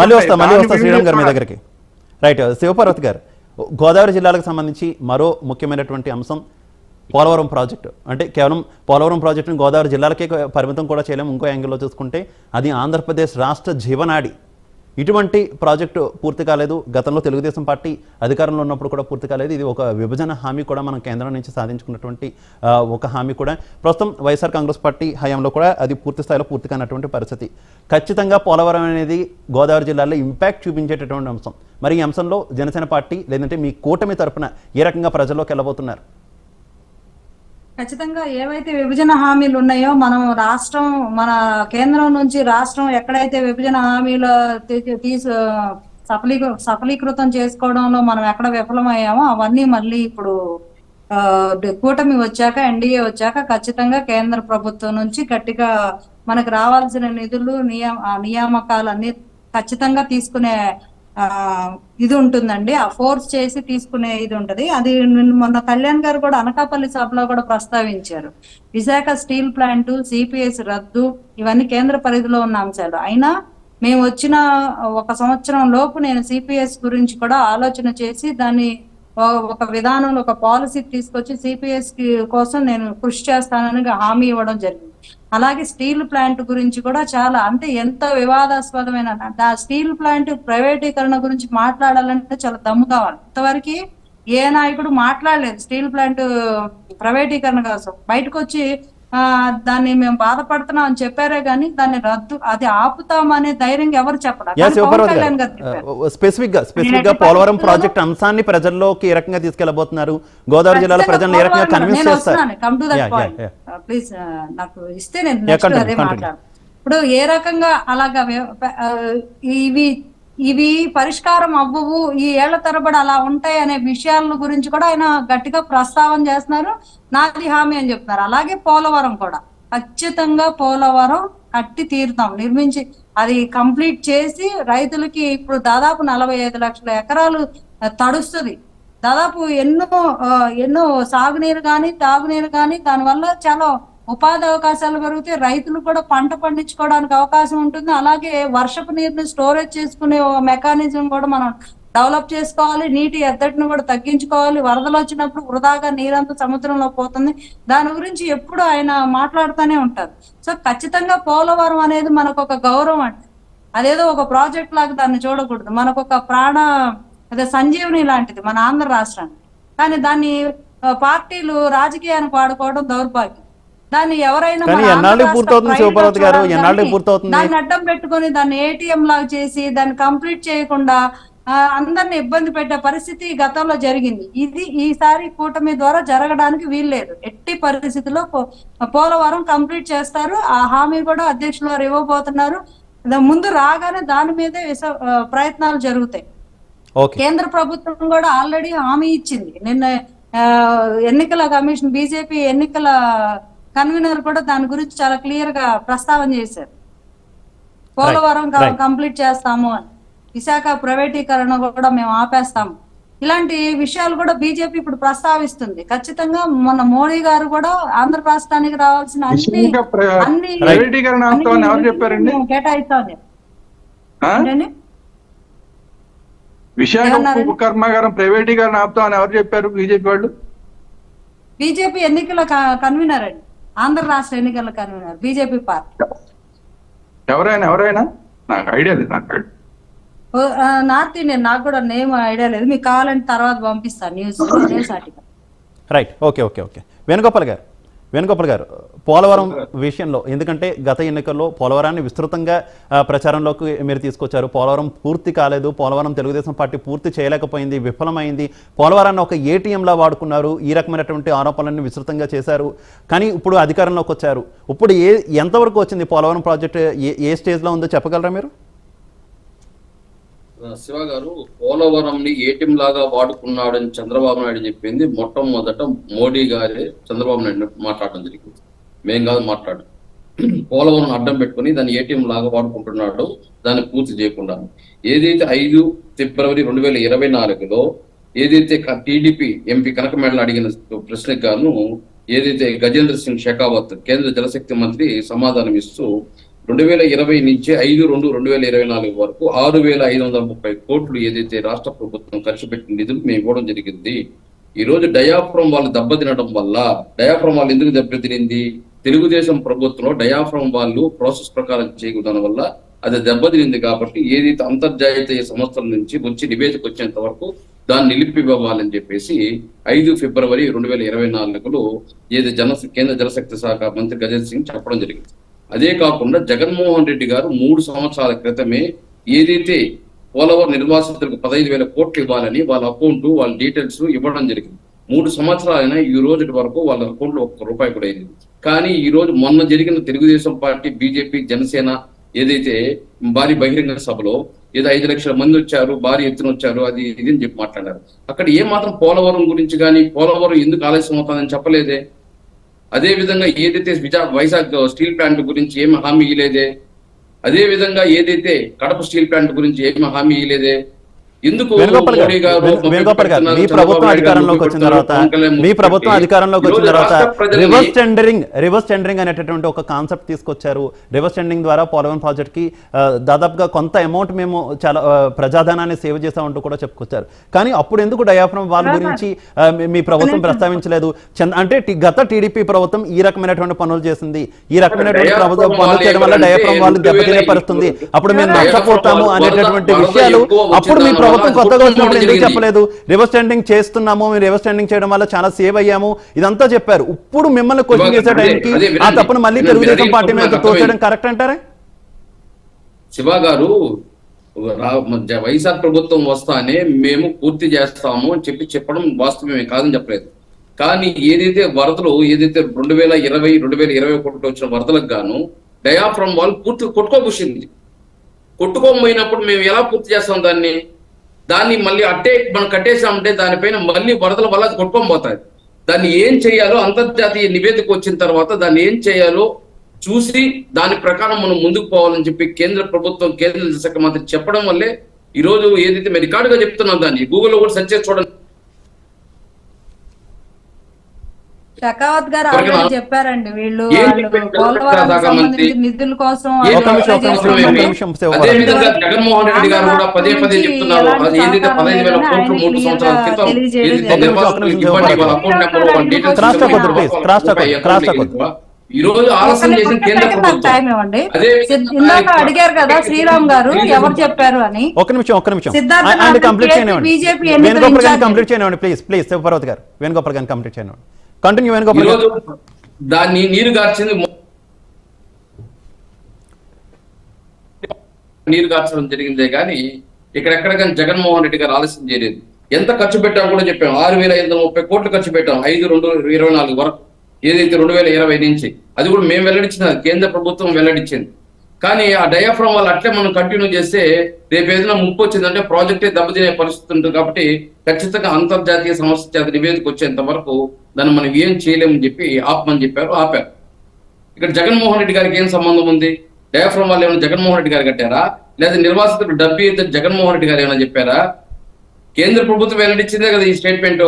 మళ్ళీ. వస్తా మళ్ళీ వస్తా శ్రీరామ్ గారి మీ. దగ్గరికి రైట్ శివపార్వతి గారు గోదావరి జిల్లాలకు సంబంధించి మరో ముఖ్యమైనటువంటి అంశం పోలవరం ప్రాజెక్టు అంటే కేవలం పోలవరం ప్రాజెక్టును గోదావరి జిల్లాలకే పరిమితం కూడా చేయలేము ఇంకో యాంగిల్లో చూసుకుంటే అది ఆంధ్రప్రదేశ్ రాష్ట్ర జీవనాడి ఇటువంటి ప్రాజెక్టు పూర్తి కాలేదు. గతంలో తెలుగుదేశం పార్టీ అధికారంలో ఉన్నప్పుడు కూడా పూర్తి కాలేదు. ఇది ఒక విభజన హామీ కూడా మనం కేంద్రం నుంచి సాధించుకున్నటువంటి ఒక హామీ కూడా. ప్రస్తుతం వైఎస్ఆర్ కాంగ్రెస్ పార్టీ హయాంలో కూడా అది పూర్తి స్థాయిలో పూర్తి కానటువంటి పరిస్థితి. ఖచ్చితంగా పోలవరం అనేది గోదావరి జిల్లాలో ఇంపాక్ట్ చూపించేటటువంటి అంశం. మరి ఈ అంశంలో జనసేన పార్టీ లేదంటే మీ కూటమి తరపున ఏ రకంగా ప్రజల్లోకి వెళ్ళబోతున్నారు? ఖచ్చితంగా ఏవైతే విభజన హామీలు ఉన్నాయో మనం రాష్ట్రం మన కేంద్రం నుంచి రాష్ట్రం ఎక్కడైతే విభజన హామీలు తీ- తీసు సఫలీ సఫలీకృతం చేసుకోవడంలో మనం ఎక్కడ విఫలమయ్యామో అవన్నీ మళ్ళీ ఇప్పుడు కూటమి వచ్చాక ఎన్డీఏ వచ్చాక ఖచ్చితంగా కేంద్ర ప్రభుత్వం నుంచి గట్టిగా మనకు రావాల్సిన నిధులు నియమ నియామకాలన్నీ ఖచ్చితంగా తీసుకునే ఇది ఉంటుందండి. ఆ ఫోర్స్ చేసి తీసుకునే ఇది ఉంటది. అది మొన్న కళ్యాణ్ గారు కూడా అనకాపల్లి సభలో కూడా ప్రస్తావించారు. విశాఖ స్టీల్ ప్లాంట్ సిపిఎస్ రద్దు ఇవన్నీ కేంద్ర పరిధిలో ఉన్న అంశాలు. అయినా మేము వచ్చిన ఒక సంవత్సరం లోపు నేను సిపిఎస్ గురించి కూడా ఆలోచన చేసి దాన్ని ఒక విధానంలో ఒక పాలసీ తీసుకొచ్చి సిపిఎస్ కోసం నేను కృషి చేస్తానని హామీ ఇవ్వడం జరిగింది. అలాగే స్టీల్ ప్లాంట్ గురించి కూడా చాలా అంటే ఎంత వివాదాస్పదమైన ఆ స్టీల్ ప్లాంట్ ప్రైవేటీకరణ గురించి మాట్లాడాలంటే చాలా దమ్ము కావాలి. ఇంతవరకు ఏ నాయకుడు మాట్లాడలేదు స్టీల్ ప్లాంట్ ప్రైవేటీకరణ కోసం. బయటకు వచ్చి దాన్ని మేము బాధపడుతున్నాం అని చెప్పారే గానీ దాన్ని రద్దు అది ఆపుతామనే ధైర్యం ఎవరు చెప్పడం? స్పెసిఫిక్గా స్పెసిఫిక్గా పోలవరం ప్రాజెక్ట్ అంశాన్ని ప్రజల్లోకి ఏ రకంగా తీసుకెళ్ళబోతున్నారు గోదావరి జిల్లాలో ప్రజలను ఏ రకంగా కన్విన్స్ చేస్తారు. Come to that Yeah, yeah, point yeah. Please నాకు ఇస్తే నేను అదే. మాట్లాడు ఇప్పుడు ఏ రకంగా అలాగా ఇవి ఇవి పరిష్కారం అవ్వవు ఈ ఏళ్ళ తరబడి అలా ఉంటాయి అనే విషయాల గురించి కూడా ఆయన గట్టిగా ప్రస్తావన చేస్తున్నారు. నాది హామీ అని చెప్తున్నారు. అలాగే పోలవరం కూడా. ఖచ్చితంగా పోలవరం కట్టి తీరుతాం. నిర్మించి అది కంప్లీట్ చేసి రైతులకి ఇప్పుడు దాదాపు నలభై ఐదు లక్షల ఎకరాలు తడుస్తుంది. దాదాపు ఎన్నో ఎన్నో సాగునీరు కానీ తాగునీరు కానీ దానివల్ల చాలా ఉపాధి అవకాశాలు పెరిగితే రైతులు కూడా పంట పండించుకోవడానికి అవకాశం ఉంటుంది. అలాగే వర్షపు నీరుని స్టోరేజ్ చేసుకునే మెకానిజం కూడా మనం డెవలప్ చేసుకోవాలి. నీటి ఎద్దడిని కూడా తగ్గించుకోవాలి. వరదలు వచ్చినప్పుడు వృధాగా నీరంతా సముద్రంలో పోతుంది. దాని గురించి ఎప్పుడు ఆయన మాట్లాడుతూనే ఉంటారు. సో ఖచ్చితంగా పోలవరం అనేది మనకు ఒక గౌరవం అంటే అదేదో ఒక ప్రాజెక్ట్ లాగా దాన్ని చూడకూడదు. మనకు ఒక ప్రాణ అదే సంజీవని లాంటిది మన ఆంధ్ర రాష్ట్రానికి. కానీ దాన్ని పార్టీలు రాజకీయానికి వాడుకోవడం దౌర్భాగ్యం. దాన్ని ఎవరైనా కానీ పూర్తవుతుంది శివపార్వతి గారు? పూర్తవుతుంది? దాన్ని అడ్డం పెట్టుకొని దాన్ని ఏటీఎం లాగా చేసి దాన్ని కంప్లీట్ చేయకుండా అందరిని ఇబ్బంది పెట్టే పరిస్థితి గతంలో జరిగింది. ఇది ఈసారి కూటమి ద్వారా జరగడానికి వీల్లేదు. ఎట్టి పరిస్థితిలో పోలవరం కంప్లీట్ చేస్తారు. ఆ హామీ కూడా అధ్యక్షులు వారు ఇవ్వబోతున్నారు. ముందు రాగానే దాని మీదే ఆ, ప్రయత్నాలు జరుగుతాయి. కేంద్ర ప్రభుత్వం కూడా ఆల్రెడీ హామీ ఇచ్చింది. నిన్న ఎన్నికల కమిషన్ బీజేపీ ఎన్నికల కన్వీనర్ కూడా దాని గురించి చాలా క్లియర్గా ప్రస్తావన చేశారు. పోలవరం. కంప్లీట్ చేస్తాము అని. విశాఖ ప్రైవేటీకరణ కూడా మేము ఆపేస్తాము. ఇలాంటి విషయాలు కూడా బీజేపీ ఇప్పుడు ప్రస్తావిస్తుంది. ఖచ్చితంగా మన మోడీ గారు కూడా ఆంధ్ర రాష్ట్రానికి రావాల్సిన అన్ని అన్ని? విశాఖ? ఉక్కు కర్మాగారం ప్రైవేటీకరణ ఆపుతామని ఎవరు చెప్పారు బీజేపీ వాళ్ళు? బీజేపీ ఎన్నికల కన్వీనర్ అండి. ఆంధ్ర రాష్ట్ర ఎన్నికల కన్వీనర్ బీజేపీ పార్టీ. ఎవరైనా ఎవరైనా? నాకు ఐడియా లేదు నాకు నార్త్ ఇండియన్ నాకు కూడా నేమ్ ఐడియా లేదు. మీకు కావాలంటే తర్వాత పంపిస్తాను news news article. Right okay okay okay. Venugopal గారు వేణుగోపాల్ గారు పోలవరం విషయంలో ఎందుకంటే గత ఎన్నికల్లో పోలవరాన్ని విస్తృతంగా ప్రచారంలోకి మీరు తీసుకొచ్చారు. పోలవరం పూర్తి కాలేదు. పోలవరం తెలుగుదేశం పార్టీ పూర్తి చేయలేకపోయింది. విఫలమైంది. పోలవరాన్ని ఒక ఏటీఎంలా వాడుకున్నారు. ఈ రకమైనటువంటి ఆరోపణలన్నీ విస్తృతంగా చేశారు. కానీ ఇప్పుడు అధికారంలోకి వచ్చారు. ఇప్పుడు ఏ ఎంతవరకు వచ్చింది పోలవరం ప్రాజెక్ట్? ఏ ఏ స్టేజ్లో ఉందో చెప్పగలరా మీరు? శివ గారు పోలవరం ని ఏటీఎం లాగా వాడుకున్నాడని చంద్రబాబు నాయుడు చెప్పింది మొట్టమొదట మోడీ గారే చంద్రబాబు నాయుడు మాట్లాడడం జరిగింది. మేం కాదు మాట్లాడు. పోలవరం అడ్డం పెట్టుకుని దాన్ని ఏటీఎం లాగా వాడుకుంటున్నాడు. దాన్ని పూర్తి చేయకుండా. ఏదైతే ఐదు ఫిబ్రవరి రెండు వేల ఇరవై నాలుగులో ఏదైతే టీడీపీ ఎంపీ కనకమేడలు అడిగిన ప్రశ్నకు గాను ఏదైతే గజేంద్ర సింగ్ షెకావత్ కేంద్ర జలశక్తి మంత్రి సమాధానం ఇస్తూ రెండు వేల ఇరవై నుంచి ఐదు రెండు రెండు వేల ఇరవై నాలుగు వరకు ఆరు వేల ఐదు వందల ముప్పై కోట్లు ఏదైతే రాష్ట్ర ప్రభుత్వం ఖర్చు పెట్టిన నిధులు మేము ఇవ్వడం జరిగింది. ఈ రోజు డయాఫ్రమ్ వాళ్ళు దెబ్బతినడం వల్ల డయాఫ్రమ్ వాళ్ళు ఎందుకు దెబ్బతినింది? తెలుగుదేశం ప్రభుత్వంలో డయాఫ్రమ్ వాళ్ళు ప్రాసెస్ ప్రకారం చేయడం వల్ల అది దెబ్బతినింది కాబట్టి ఏదైతే అంతర్జాతీయ సంస్థల నుంచి వచ్చి నివేదిక వచ్చేంత వరకు దాన్ని నిలిపివ్వాలని చెప్పేసి ఐదు ఫిబ్రవరి రెండు వేల ఇరవై నాలుగులో ఏది జన కేంద్ర జలశక్తి శాఖ మంత్రి గజేంద్ర సింగ్ చెప్పడం జరిగింది. అదే కాకుండా జగన్మోహన్ రెడ్డి గారు మూడు సంవత్సరాల క్రితమే ఏదైతే పోలవరం నిర్వాసితులకు పదహైదు వేల కోట్లు ఇవ్వాలని వాళ్ళ అకౌంట్ వాళ్ళ డీటెయిల్స్ ఇవ్వడం జరిగింది. మూడు సంవత్సరాలైనా ఈ రోజు వరకు వాళ్ళ అకౌంట్లో ఒక్క రూపాయి కూడా అయింది కానీ ఈ రోజు మొన్న జరిగిన తెలుగుదేశం పార్టీ బీజేపీ జనసేన ఏదైతే భారీ బహిరంగ సభలో ఏదో ఐదు లక్షల మంది వచ్చారు భారీ ఎత్తున వచ్చారు అది ఇది అని చెప్పి మాట్లాడారు. అక్కడ ఏ మాత్రం పోలవరం గురించి కానీ పోలవరం ఎందుకు ఆలస్యం అవుతుందని చెప్పలేదే. అదే విధంగా ఏదైతే విజా- వైజాగ్ స్టీల్ ప్లాంట్ గురించి ఏమి హామీ ఇవ్వలేదే అదే విధంగా ఏదైతే కడప స్టీల్ ప్లాంట్ గురించి ఏమి హామీ ఇవ్వలేదే ఎందుకు వేణుగోపాల్ గారు మోడీ గారు వేణు- వేణుగోపాల్ గారు మీ ప్రభుత్వం అధికారంలోకి వచ్చిన తర్వాత మీ ప్రభుత్వం అధికారంలోకి వచ్చిన తర్వాత రివర్స్ టెండరింగ్ రివర్స్ టెండరింగ్ అనేటటువంటి ఒక కాన్సెప్ట్ తీసుకొచ్చారు. రివర్స్ టెండరింగ్ ద్వారా పోలవరం ప్రాజెక్ట్కి దాదాపుగా కొంత అమౌంట్ మేము చాలా ప్రజాధనాన్ని సేవ్ చేసామంటూ కూడా చెప్పుకొచ్చారు. కానీ అప్పుడు ఎందుకు డయాఫ్రమ్ వాళ్ళ గురించి మీ- ప్రభుత్వం ప్రస్తావించలేదు? అంటే గత టీడీపీ ప్రభుత్వం ఈ రకమైనటువంటి పనులు చేసింది. ఈ రకమైనటువంటి ప్రభుత్వం పనులు చేయడం వల్ల డయాఫ్రమ్ వాళ్ళు దెబ్బతినే పరుస్తుంది అప్పుడు మేము నష్టపోతాము అనేటటువంటి విషయాలు అప్పుడు మీ వచ్చిందన్న ప్రభుత్వం కొత్తగా వచ్చినప్పుడు ఎందుకు. చెప్పలేదు రివర్స్ టెండింగ్ చేస్తున్నాము మీరు రివర్స్ టెండింగ్ చేయడం వల్ల చాలా సేవ్ అయ్యాము ఇదంతా చెప్పారు ఇప్పుడు మిమ్మల్ని క్వశ్చన్ చేసే టైంకి ఆ. తప్పును మళ్ళీ. తెలుగుదేశం. పార్టీ మీద తోసేయడం అర్థమైంది. కరెక్ట్ అంటారా శివ గారు వైఎస్ఆర్ ప్రభుత్వం వస్తానే మేము పూర్తి చేస్తాము అని చెప్పి చెప్పడం వాస్తవమే కాదని చెప్పలేదు కానీ ఏదైతే వరదలు ఏదైతే రెండు వేల ఇరవై రెండు వేల ఇరవై ఒకటిలో వచ్చిన వరదలకు గాను డయాఫ్రమ్ వాళ్ళు పూర్తి కొట్టుకోబుషింది కొట్టుకోకపోయినప్పుడు మేము ఎలా పూర్తి చేస్తాం దాన్ని దాన్ని మళ్ళీ అట్టే మనం కట్టేసామంటే దానిపైన మళ్ళీ వరదల వల్ల అది కొట్టుకొని పోతాయి దాన్ని ఏం చేయాలో అంతర్జాతీయ నివేదిక వచ్చిన తర్వాత దాన్ని ఏం చేయాలో చూసి దాని ప్రకారం మనం ముందుకు పోవాలని చెప్పి కేంద్ర ప్రభుత్వం కేంద్ర శాఖ మంత్రి చెప్పడం వల్లే ఈ రోజు ఏదైతే మేము రికార్డుగా చెప్తున్నాం దాన్ని గూగుల్లో కూడా సెర్చ్ చేసి చూడండి. షకావత్ గారు ఆల్రెడీ చెప్పారండి వీళ్ళు నిధుల కోసం ఒక ఒక ఒక జగన్మోహన్ రెడ్డి గారు కూడా పదే పదే చెప్తున్నారు. ఏదైతే పదహైదు వేల కోట్లు మూడు సంవత్సరాల క్రితం ఒక ఒక. ఈ రోజు ఆలస్యం ఒక చేసిన కేంద్ర ఇందాక అడిగారు కదా శ్రీరామ్ గారు ఎవరు చెప్పారు? అని? ఒక నిమిషం ఒక్క నిమిషం. కంప్లీట్ చేయనివ్వండి. వేణుగోపాల్ గారిని. కంప్లీట్ చేయనివ్వండి ప్లీజ్ ప్లీజ్ శివపార్వతి గారు వేణుగోపాల్ గారిని. కంప్లీట్ చేయనివ్వండి కంటిన్యూ అయిన దాన్ని నీరు గార్చింది నీరు గార్చడం జరిగిందే కానీ ఇక్కడెక్కడ కానీ జగన్మోహన్ రెడ్డి గారు ఆలస్యం చేయలేదు. ఎంత ఖర్చు పెట్టామో కూడా చెప్పాం. ఆరు వేల ఐదు వందల ముప్పై కోట్లు ఖర్చు పెట్టాం. ఐదు రెండు ఇరవై నాలుగు వరకు. ఏదైతే రెండు వేల ఇరవై నుంచి. అది కూడా మేము వెల్లడించిన కేంద్ర ప్రభుత్వం వెల్లడించింది. కానీ ఆ డయాఫ్రామ్ వాళ్ళు అట్లే మనం కంటిన్యూ చేస్తే రేపు ఏదైనా ముప్పు వచ్చిందంటే ప్రాజెక్టే దెబ్బతినే పరిస్థితి ఉంటుంది కాబట్టి ఖచ్చితంగా అంతర్జాతీయ సంస్థ చేత నివేదిక వచ్చేంత వరకు దాన్ని మనం ఏం చేయలేమని చెప్పి ఆపమని చెప్పారు ఆపారు. ఇక్కడ జగన్మోహన్ రెడ్డి గారికి ఏం సంబంధం ఉంది? డయాఫ్రమ్ వాళ్ళు ఏమైనా జగన్మోహన్ రెడ్డి గారు కట్టారా? లేదా నిర్వాసితులు డబ్బు అయితే జగన్మోహన్ రెడ్డి గారు ఏమైనా చెప్పారా? కేంద్ర ప్రభుత్వం వెల్లడించిందే కదా ఈ స్టేట్మెంట్